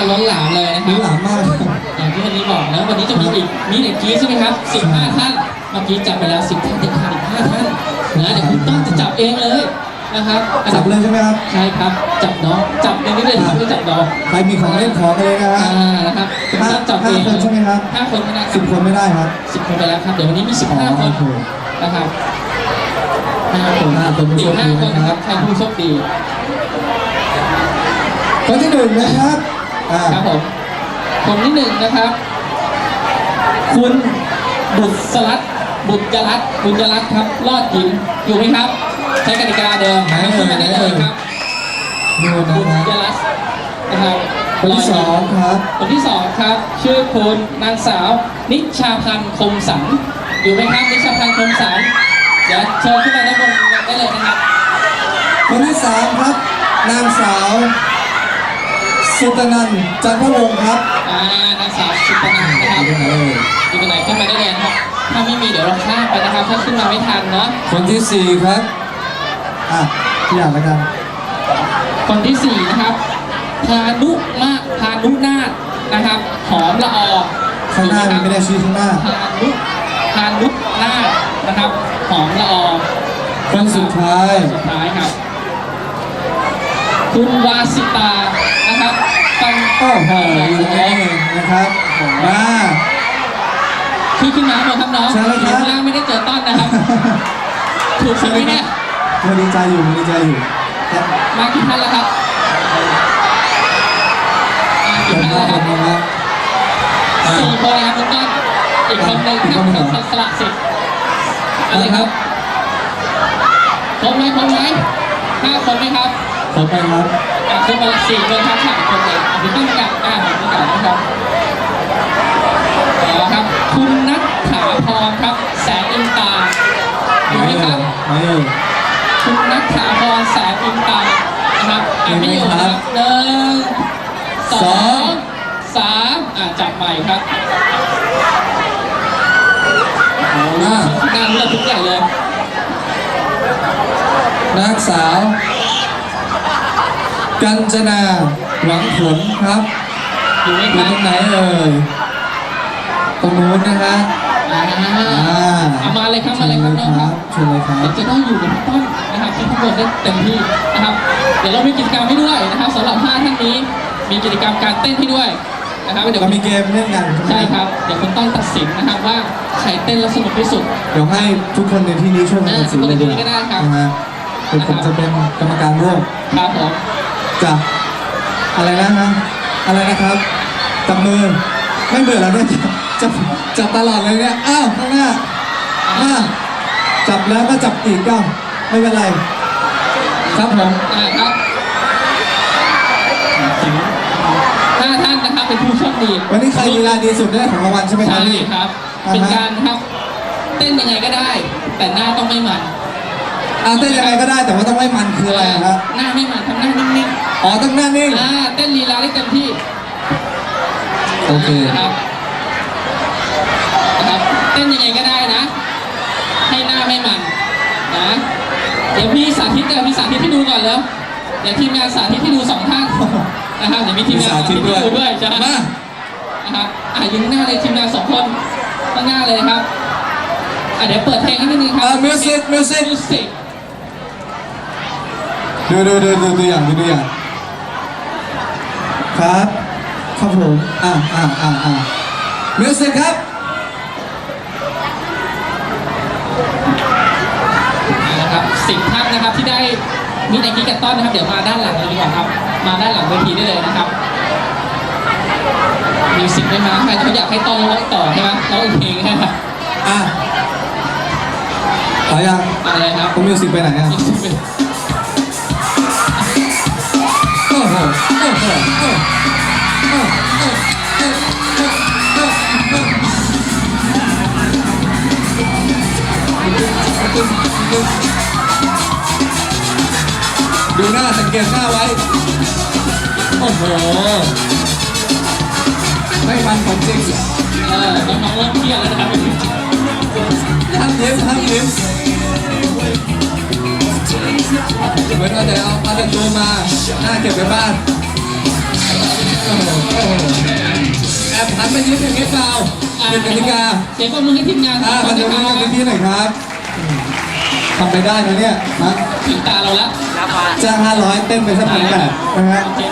กันล้นหลามเลยนะคดูรับหลามมาก อย่างที่วันนี้บอกนะวันนี้จะมีอีกมีเด็กกี้ใช่ไหมครับ15ท่านเมื่อกี้จับไปแล้ว10ท่านเด็กขาดอีก5ท่านนะเดี๋ยวคุณต้นจะจับเองเลยนะครับอันจัดับเลยใช่ไหมครับ ใช่ครับจับน้องจับในนี้เลยครับไม่จับน้องใครมีของเล่นของกันเลยนะฮะอ่านะครับคุณห้าต้นจับเองห้าคนใช่ไหมครับห้าคนก็ได้คสิรับบคนไม่ได้ครับ สิบคนไปแล้วครับ เดี๋ยววันนี้มีอ๋อ15คนโอเคนะครับห้าคนห้าคนผู้อีโชกคห้าดีคนนะนะคครัรับ บใครผู้โชคดีคนที่หนึ่งนะครับ อ่า ครับผมคนที่หนึ่งนะครับ คุณบุตรสลัดบุตรยรัตน์บุญยรัตน์ครับ รอดยิ้มอยู่ไหมครับ ใช้กติกาเดิมขึ้นมาได้เลยครับนู่นนะบุญครับยรัตน์นะครับคนที่สองครับ คนที่สองครับ ชื่อคุณนางสาว นิชาพันธ์คมสันอยู่ไหมครับนิชาพันธ์คมสันเดี๋ยวเชิญขึ้นมาด้านบนได้เลยนะครับคนที่สามครับ นางสาว สุตนันท์จันทวงศ์ครับอ่านางสาวสุปนันท์นะครับอยู่ตรงไหนเอ่ยอยู่ตรงไหนขึ้นมาได้เลยนะครับถ้าไม่มีเดี๋ยวเราข้ามไปนะครับ ถ้าขึ้นมาไม่ทันเนาะคนที่สี่ครับอะที่อย่างละกันคนที่สี่นะครับพานุมาพานุนาถนะครับ หอมละออข้างหน้ามันไม่ได้ชี้ข้างหน้า พานุพานุนาถนะครับ หอมละออคนสุดท้าย สุดท้ายครับ คุณวาสิตา นะครับปังโอ้โหอยู่ตรงนี้เองนะครับมา คือขึ้นมาหมดครับน้องใช่ครับอยู่ข้างล่างไม่ได้เจอต้นนะครับ ถูกใช่ไหมเนี่ยมันดีใจอยู่มันดีใจอยู่ครับมากี่ท่านแล้วครับมากี่เดินท่านหน้าแล้วคเดิรับนหน้าสี่คนนะครับคุณต้นอีกคนหนึ่งอีกคคนหนึ่งเหรอรับสละสิทธิ์อะไรครับครบไหมครบไหมห้าคนไหมครับ ขอไปครับอะขึ้นมาสี่คนครับสามคนเลยอะคุณต้นประกาศอ่าผมประกาศนะครับเอาครับ คุณนัทถาพรครับ แสงอินตาอยู่ไหมครับไม่เอ่ยคุณนัทถาพรแสงอินตานะครับอะไม่อยู่นะครับหนึ่งสองสามอะจับใหม่ครับโอ้โหอะหน้าเลือดทุกอย่างเลยนางสาว กัญจนาหวังผลครับอยู่ไหมอคยู่รับตรงไหนเอ่ยตรงนู้นนะฮะอ่าอ่าเอามาเลยครับมาเลยครับน้องครับเชิญเลยครับเดี๋ยวจะได้อยู่กับพี่ต้นนะครับที่ทุกคนได้เต็มที่นะครับ เดี๋ยวเรามีกิจกรรมให้ด้วยนะครับสำหรับ5ท่านนี้ มีกิจกรรมการเต้นให้ด้วยนะครับเดี๋ยวเรามีเกมเล่นกันใช่ไหมใช่ครับเดี๋ยวคุณต้องตัดสินนะครับว่าใครเต้นแล้วสนุกที่สุดเดี๋ยวให้ทุกคนในที่นี้ช่วยกันตัดสินเลยดีกว่าเออทุกคนในที่นี้ก็ได้ครับนะฮะเดี๋ยวผมจะเป็นกรรมการร่วมครับผม จะอะไรนะฮะอะไรนะครับจับมือไม่เบื่อแล้วเนี่ยจับจับตลอดเลยเนี่ยอ้าวข้างหน้ามาจับแล้วก็จับอีกก็ไม่เป็นไร ครับผมอ่าครับห้าท่านนะครับเป็นผู้โชคดีวันนี้ใครลีลาดีสุดได้ของรางวัลใช่ไหมครับใช่พี่ครับอ่าฮะเป็นการนะครับ เต้นยังไงก็ได้ แต่หน้าต้องไม่มันอ่าเต้นยังไงก็ได้แต่ว่าต้องไม่มันคืออะไรอะครับหน้าไม่มันทำหน้านิ่ง อ๋อต้องหน้านิ่งๆอ่าเต้นลีลาได้เต็มที่โอเคนะครับนะครับเต้นยังไงก็ได้นะ ให้หน้าไม่มันนะเดี๋ยวพี่สาธิตเดี๋ยวพี่สาธิตให้ดูก่อนแล้วเดี๋ยวทีมงานสาธิตให้ดูสองท่านนะครับเดี๋ยวมีทีมงานสาธิตให้ดูด้วยใช่ไหมมานะครับอะยืนหน้าเลยทีมงานสองคนข้างหน้าเลยครับอะเดี๋ยวเปิดเพลงให้นิดนึงครัอ่ามิวสิกมิวสิกมิวสิกดูดูดูดูดูอย่างดูดูอย่าง ครับครับผมอ่าอ่าอ่าอ่ามิวสิกครับนะครับสิบท่านนะครับที่ได้มีไอกี้กับต้อนนะครับ เดี๋ยวมาด้านหลังเลยดีกว่าครับ มาด้านหลังเวทีได้เลยนะครับมีสิบไม่มาใครเขาอยากให้ต้อนร้องต่อใช่ไหมร้องอีกเพลงใช่ไหมอะขอยังอะไรครับคุณมิวสิกไปไหนอะมีสิบเป็นโอ้โหโอ้โหโอ้โห ดูหน้าสังเกตหน้าไว้ โอ้โห ไม่มันของจริงเออน้องๆเริ่มเครียดแล้วนะครับห้ามยิ้มห้ามยิ้มเหมือนเอาแต่เอาเอาแต่ตัวมา หน้าเก็บไว้บ้าน แอบหันไปยิ้มอย่างนี้เปล่าเป็นกติกาเสียงปรบมือให้ทีมงานอ่ามาดูนะนี่คกัรับบพี่ๆหน่อยครับอืมทำไปได้นะเนี่ยนะถึงตาเราแล้วจ้าง500 เต้นไปสักพันแปดนะฮะโอเค